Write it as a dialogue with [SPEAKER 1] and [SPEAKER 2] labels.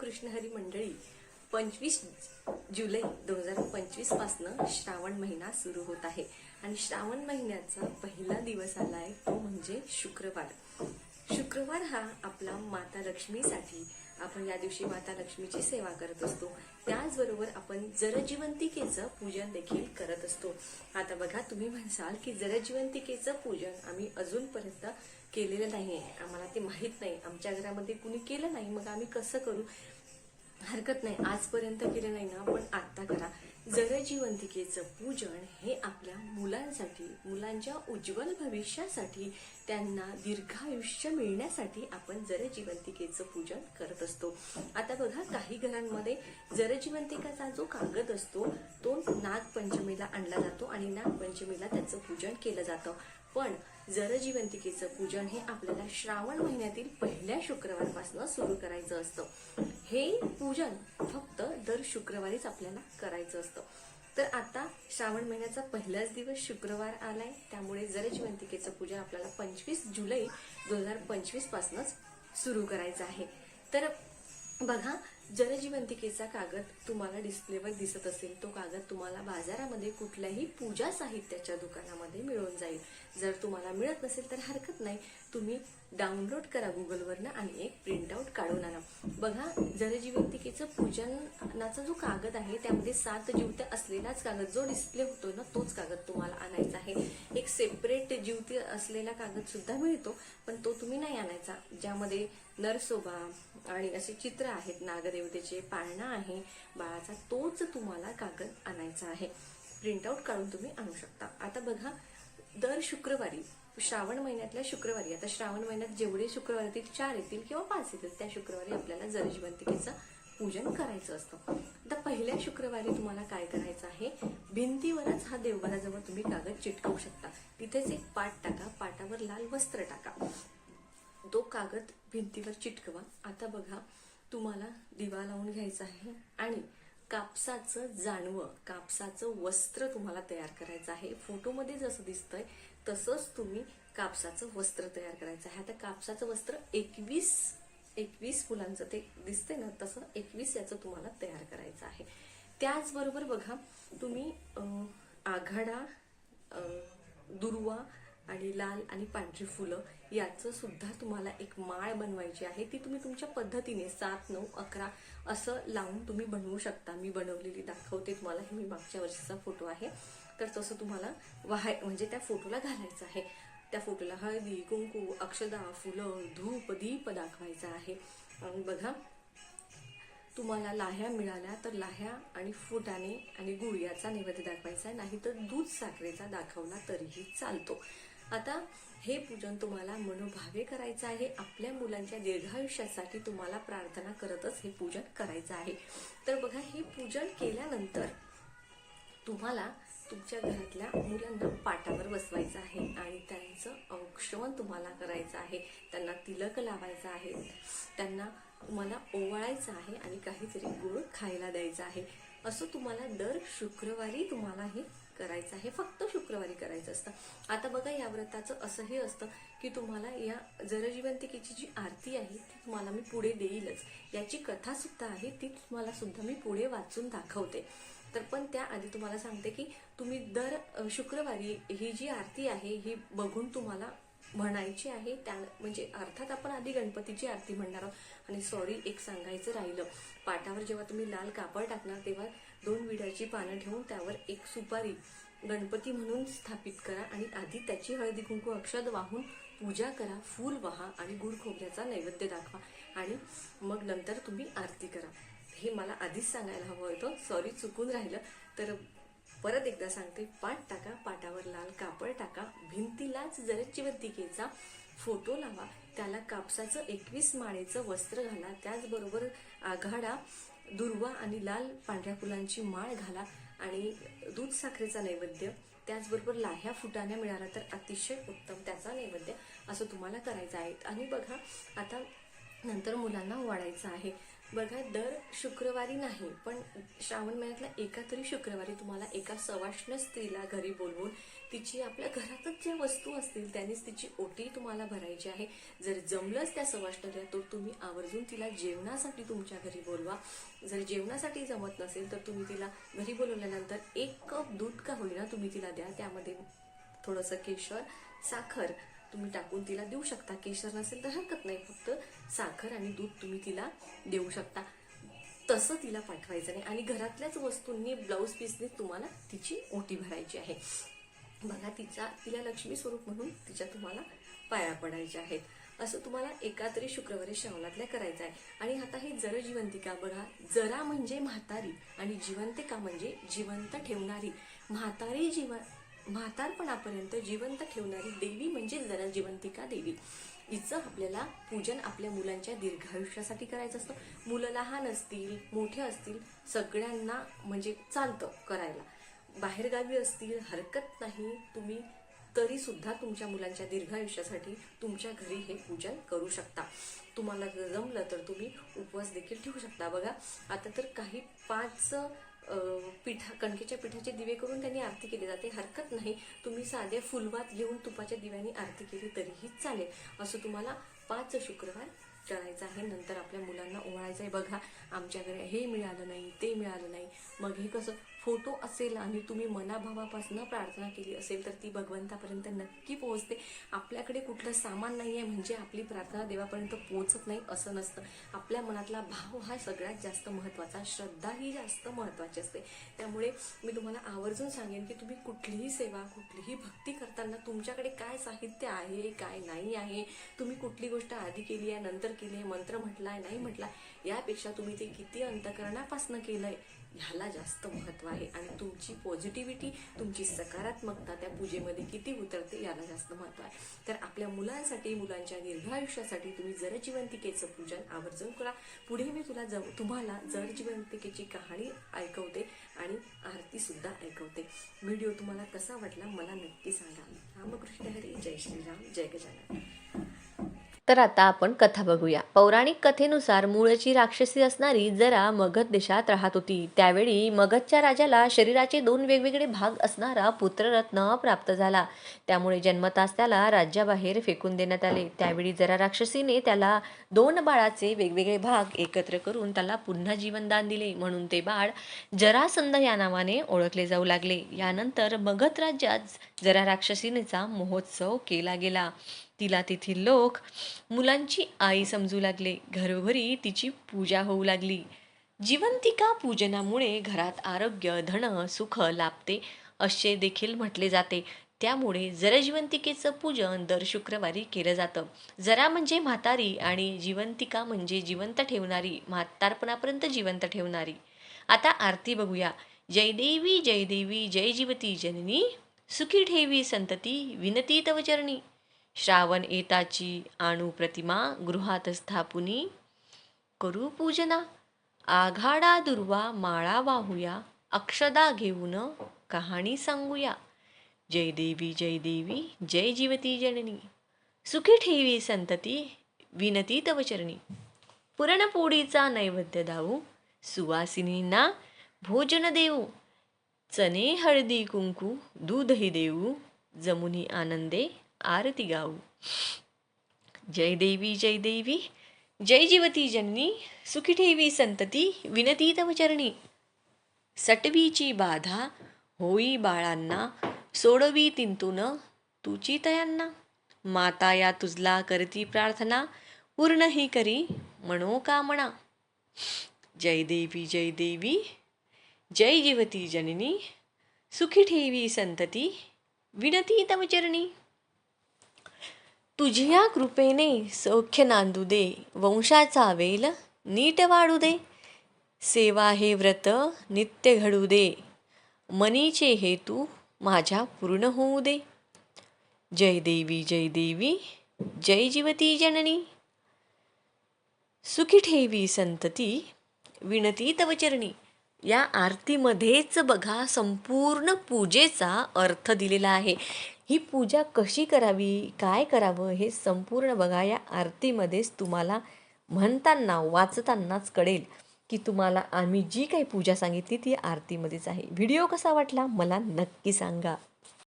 [SPEAKER 1] कृष्णहरी मंडळी पंचवीस जुलै दोन हजार पंचवीस पासनं श्रावण महिना सुरू होत आहे. आणि श्रावण महिन्याचा पहिला दिवस आलाय तो म्हणजे शुक्रवार. शुक्रवार हा आपला माता लक्ष्मीसाठी आपण या दिवशी माता लक्ष्मीची सेवा करत असतो. त्याचबरोबर आपण जरजीवंतिकेचं पूजन देखील करत असतो. आता बघा तुम्ही म्हणसाल की जरजीवंतिकेचं पूजन आम्ही अजूनपर्यंत केलेलं नाहीये. आम्हाला ते माहीत नाही. आमच्या घरामध्ये कुणी केलं नाही मग आम्ही कसं करू? हरकत नाही. आजपर्यंत केलं नाही ना पण आता करा. जरजीवंतिकेचं पूजन हे आपल्या मुलांसाठी मुलांच्या उज्ज्वल भविष्यासाठी त्यांना दीर्घायुष्य मिळण्यासाठी आपण जरजीवंतिकेचं पूजन करत असतो. आता बघा काही घरांमध्ये जरजीवंतिकाचा जो कागद असतो तो नागपंचमीला आणला जातो आणि नागपंचमीला त्याचं पूजन केलं जातं. पण जरजीवंतिकेचं पूजन हे आपल्याला श्रावण महिन्यातील पहिल्या शुक्रवारपासून सुरू करायचं असतं. हे पूजन फक्त दर शुक्रवारीच आपल्याला करायचं असतं. तर आता श्रावण महिन्याचा पहिलाच दिवस शुक्रवार आलाय. त्यामुळे जरजीवंतिकेचं पूजन आपल्याला पंचवीस जुलै दोन हजार पंचवीस पासूनच सुरू करायचं आहे. तर बघा जलजीवंतिकेचा कागद तुम्हाला डिस्प्लेवर दिसत असेल तो कागद तुम्हाला बाजारामध्ये कुठल्याही पूजा साहित्याच्या दुकानामध्ये मिळून जाईल. जर तुम्हाला मिळत नसेल तर हरकत नाही. तुम्ही डाउनलोड करा गुगलवरनं आणि एक प्रिंटआउट काढून आणा. बघा जलजीवंतिकेचं पूजनाचा जो कागद आहे त्यामध्ये सात जीवत्या असलेलाच कागद जो डिस्प्ले होतो ना तोच कागद तुम्हाला आणायचा आहे. एक सेपरेट जीवती असलेला कागद सुद्धा मिळतो पण तो तुम्ही नाही आणायचा. ज्यामध्ये नरसोबा आणि असे चित्र आहेत देवतेचे पाळणा आहे. बाळाचा तोच तुम्हाला कागद आणायचा आहे. प्रिंटआउट काढून तुम्ही आणू शकता. आता बघा दर शुक्रवारी श्रावण महिन्यातल्या शुक्रवारी आता श्रावण महिन्यात जेवढे शुक्रवार येतील चार येतील किंवा पाच येतील त्या शुक्रवारी आपल्याला जलजीवंतिकेचं पूजन करायचं असतं. आता पहिल्या शुक्रवारी तुम्हाला काय करायचं आहे? भिंतीवरच हा देवघराजवळ तुम्ही कागद चिटकवू शकता. तिथेच एक पाट टाका पाटावर लाल वस्त्र टाका. तो कागद भिंतीवर चिटकवा. आता बघा तुम्हाला दिवा लावून घ्यायचा आहे आणि कापसाचं जानवं कापसाचं वस्त्र तुम्हाला तयार करायचं आहे. फोटोमध्ये जसं दिसतंय तसंच तुम्ही कापसाचं वस्त्र तयार करायचं आहे. आता कापसाचं वस्त्र एकवीस एकवीस फुलांचं ते दिसते ना तसं एकवीस याचं तुम्हाला तयार करायचं आहे. त्याचबरोबर बघा तुम्ही आघाडा दुर्वा आणि लाल आणि पांढरी फुलं याचं सुद्धा तुम्हाला एक माळ बनवायची आहे. ती तुम्ही तुमच्या पद्धतीने सात नऊ अकरा असं लावून तुम्ही बनवू शकता. मी बनवलेली दाखवते तुम्हाला. हे मी मागच्या वर्षीचा फोटो आहे. तर तसं तुम्हाला वाहाय म्हणजे त्या फोटोला घालायचं आहे. त्या फोटोला हळदी कुंकू अक्षदा फुलं धूप दीप दाखवायचा आहे. आणि बघा तुम्हाला लाह्या मिळाल्या तर लाह्या आणि फुटाने आणि गुळ याचा नैवेद्य दाखवायचा आहे. नाही तर दूध साखरेचा दाखवला तरीही चालतो. आता हे पूजन तुम्हाला मनोभावे करायचं आहे. आपल्या मुलांच्या दीर्घायुष्यासाठी तुम्हाला प्रार्थना करतच हे पूजन करायचं आहे. तर बघा हे पूजन केल्यानंतर तुम्हाला तुमच्या घरातल्या मुलांना पाटावर बसवायचं आहे आणि त्यांचं औक्षवण तुम्हाला करायचं आहे. त्यांना तिलक लावायचं आहे. त्यांना तुम्हाला ओवाळायचं आहे आणि काहीतरी गुळ खायला द्यायचं आहे. असं तुम्हाला दर शुक्रवारी तुम्हाला हे करायचं आहे फक्त शुक्रवारी करायचं असतं. आता बघा या व्रताचं असं हे असतं की तुम्हाला या जरजीवंतिकेची जी आरती आहे ती तुम्हाला मी पुढे देईलच. याची कथा सुद्धा आहे ती तुम्हाला सुद्धा मी पुढे वाचून दाखवते. तर पण त्याआधी तुम्हाला सांगते की तुम्ही दर शुक्रवारी ही जी आरती आहे ही बघून तुम्हाला म्हणायची आहे त्या म्हणजे अर्थात आपण आधी गणपतीची आरती म्हणणार आहोत. आणि सॉरी एक सांगायचं राहिलं. पाटावर जेव्हा तुम्ही लाल कापड टाकणार तेव्हा दोन विड्याची पानं ठेवून त्यावर एक सुपारी गणपती म्हणून स्थापित करा आणि आधी त्याची हळदी कुंकू अक्षद वाहून पूजा करा फूल वाहा आणि गुड खोबऱ्याचा नैवेद्य दाखवा आणि मग नंतर तुम्ही आरती करा. हे मला आधीच सांगायला हवं होतं. सॉरी चुकून राहिलं. तर परत एकदा सांगते पाट टाका पाटावर लाल कापड टाका भिंतीलाच जरचिवंतिकेचा फोटो लावा त्याला कापसाचं एकवीस माळेचं वस्त्र घाला त्याचबरोबर आघाडा दुर्वा आणि लाल पांढऱ्या फुलांची माळ घाला आणि दूध साखरेचा नैवेद्य त्याचबरोबर लाह्या फुटाण्या मिळाला तर अतिशय उत्तम त्याचा नैवेद्य असं तुम्हाला करायचं आहे. आणि बघा आता नंतर मुलांना वाढायचं आहे. बघा दर शुक्रवारी नाही पण श्रावण महिन्यातला एका तरी शुक्रवारी तुम्हाला एका सवाष्ण स्त्रीला घरी बोलवून तिची आपल्या घरातच ज्या वस्तू असतील त्यांनीच तिची ओटी तुम्हाला भरायची आहे. जर जमलंच त्या सवाष्णला तर तुम्ही आवर्जून तिला जेवणासाठी तुमच्या घरी बोलवा. जर जेवणासाठी जमत नसेल तर तुम्ही तिला घरी बोलवल्यानंतर एक कप दूध का होईना तुम्ही तिला द्या. त्यामध्ये थोडंसं केशर साखर तुम्ही टाकून तिला देऊ शकता. केशर नसेल तर हरकत नाही. फक्त साखर आणि दूध तुम्ही तिला देऊ शकता. तसं तिला पाठवायचं नाही. आणि घरातल्याच वस्तूंनी ब्लाऊज पीसने तुम्हाला तिची ओटी भरायची आहे. बघा तिचा तिला लक्ष्मी स्वरूप म्हणून तिच्या तुम्हाला पाया पडायच्या आहेत. असं तुम्हाला एका तरी शुक्रवारी श्रावणातल्या करायचं आहे. आणि आता हे जर जिवंतिका बघा जरा म्हणजे म्हातारी आणि जिवंतिका म्हणजे जिवंत ठेवणारी. म्हातारी जीवन म्हातारपणापर्यंत जिवंत ठेवणारी देवी म्हणजे जरा जिवंतिका देवी. हिचं आपल्याला पूजन आपल्या मुलांच्या दीर्घायुष्यासाठी करायचं असतं. मुलं लहान असतील मोठे असतील सगळ्यांना म्हणजे चालतं करायला. बाहेरगावी असतील हरकत नाही तुम्ही तरी सुद्धा तुमच्या मुलांच्या दीर्घायुष्यासाठी तुमच्या घरी हे पूजन करू शकता. तुम्हाला जर जमलं तर तुम्ही उपवास देखील ठेवू शकता. बघा आता तर काही पाच पिठा कणकेच्या पिठाचे दिवे करून त्यांनी आरती केली जाते. हरकत नाही तुम्ही साधे फुलवात घेऊन तुपाच्या दिव्याने आरती केली तरीही चालेल. असं तुम्हाला पाच शुक्रवार करायचं आहे. नंतर आपल्या मुलांना ओवाळायचं आहे बघा आमच्याकडे हे मिळालं नाही ते मिळालं नाही. मग हे कसं? फोटो असेल आणि तुम्ही मनाभावापासून प्रार्थना केली असेल तर ती भगवंतापर्यंत नक्की पोहोचते. आपल्याकडे कुठलं सामान नाही आहे म्हणजे आपली प्रार्थना देवापर्यंत पोहोचत नाही असं नसतं. आपल्या मनातला भाव हा सगळ्यात जास्त महत्त्वाचा श्रद्धा ही जास्त महत्त्वाची असते. त्यामुळे मी तुम्हाला आवर्जून सांगेन की तुम्ही कुठलीही सेवा कुठलीही भक्ती करताना तुमच्याकडे काय साहित्य आहे काय नाही आहे तुम्ही कुठली गोष्ट आधी केली आहे नंतर केली आहे मंत्र म्हटलाय नाही म्हटला यापेक्षा तुम्ही ते किती अंतकरणापासनं केलंय ह्याला जास्त महत्त्व आहे. आणि तुमची पॉझिटिव्हिटी तुमची सकारात्मकता त्या पूजेमध्ये किती उतरते याला जास्त महत्त्व आहे. तर आपल्या मुलांसाठी मुलांच्या दीर्घायुष्यासाठी तुम्ही जर जिवंतिकेचं पूजन आवर्जून करा. पुढे मी तुला जव तुम्हाला जर जिवंतिकेची कहाणी ऐकवते आणि आरती सुद्धा ऐकवते. व्हिडिओ तुम्हाला कसा वाटला मला नक्की सांगा. रामकृष्ण हरी जय श्रीराम जय गजानन.
[SPEAKER 2] तर आता आपण कथा बघूया. पौराणिक कथेनुसार मूळची राक्षसी असणारी जरा मगध देशात राहत होती. त्यावेळी मगधच्या राजाला शरीराचे दोन वेगवेगळे भाग असणारा पुत्ररत्न प्राप्त झाला. त्यामुळे जन्मतास त्याला राज्याबाहेर फेकून देण्यात आले. त्यावेळी जरा राक्षसीने त्याला दोन बाळाचे वेगवेगळे भाग एकत्र करून त्याला पुन्हा जीवनदान दिले. म्हणून ते बाळ जरासंध या नावाने ओळखले जाऊ लागले. यानंतर मगध राज्यात जरा राक्षसीनेचा महोत्सव केला गेला. तिला तेथील लोक मुलांची आई समजू लागले. घरोघरी तिची पूजा होऊ लागली. जिवंतिका पूजनामुळे घरात आरोग्य धन सुख लाभते असे देखील म्हटले जाते. त्यामुळे जरा जिवंतिकेचं पूजन दर शुक्रवारी केलं जातं. जरा म्हणजे म्हातारी आणि जिवंतिका म्हणजे जिवंत ठेवणारी म्हातारपणापर्यंत जिवंत ठेवणारी. आता आरती बघूया. जयदेवी जयदेवी जय जीवती जननी. सुखी ठेवी संतती विनती तवचरणी श्रावण येताची आणू प्रतिमा गृहात स्थापुनी. करू पूजना. आघाडा दुर्वा माळा वाहूया. अक्षदा घेऊन कहाणी सांगूया. जय देवी जय देवी जय जीवती जननी. सुखी ठेवी संतती विनती तव चरणी. पुरणपोळीचा नैवेद्य दाऊ. सुवासिनींना भोजन देऊ. चणे हळदी कुंकू दूधही देऊ. जमुनी आनंदे आरती गाऊ जय देवी जय देवी जय जीवती जननी सुखी ठेवी संतती विनती चरणी सटवीची बाधा होई बाळांना सोडवी तिंतून तुची तयांना माता या तुझला करती प्रार्थना पूर्ण ही करी मनोकामना जय देवी जय देवी जय जीवती जननी सुखी ठेवी संतती विनती तव चरणी तुझिया कृपेने सौख्य नांदू दे वंशाचा वेल नीट वाढू दे. सेवा हे व्रत नित्य घडू दे. मनीचे हेतू माझ्या पूर्ण होऊ दे. जय देवी जय देवी जय जीवती जननी. सुखी ठेवी संतती विनती तवचरणी या आरतीमध्येच बघा संपूर्ण पूजेचा अर्थ दिलेला आहे. ही पूजा कशी करावी काय करावं हे संपूर्ण बघा या आरतीमध्येच तुम्हाला
[SPEAKER 1] म्हणताना वाचतानाच कळेल की तुम्हाला आम्ही जी काही पूजा सांगितली ती आरतीमध्येच आहे. व्हिडिओ कसा वाटला मला नक्की सांगा.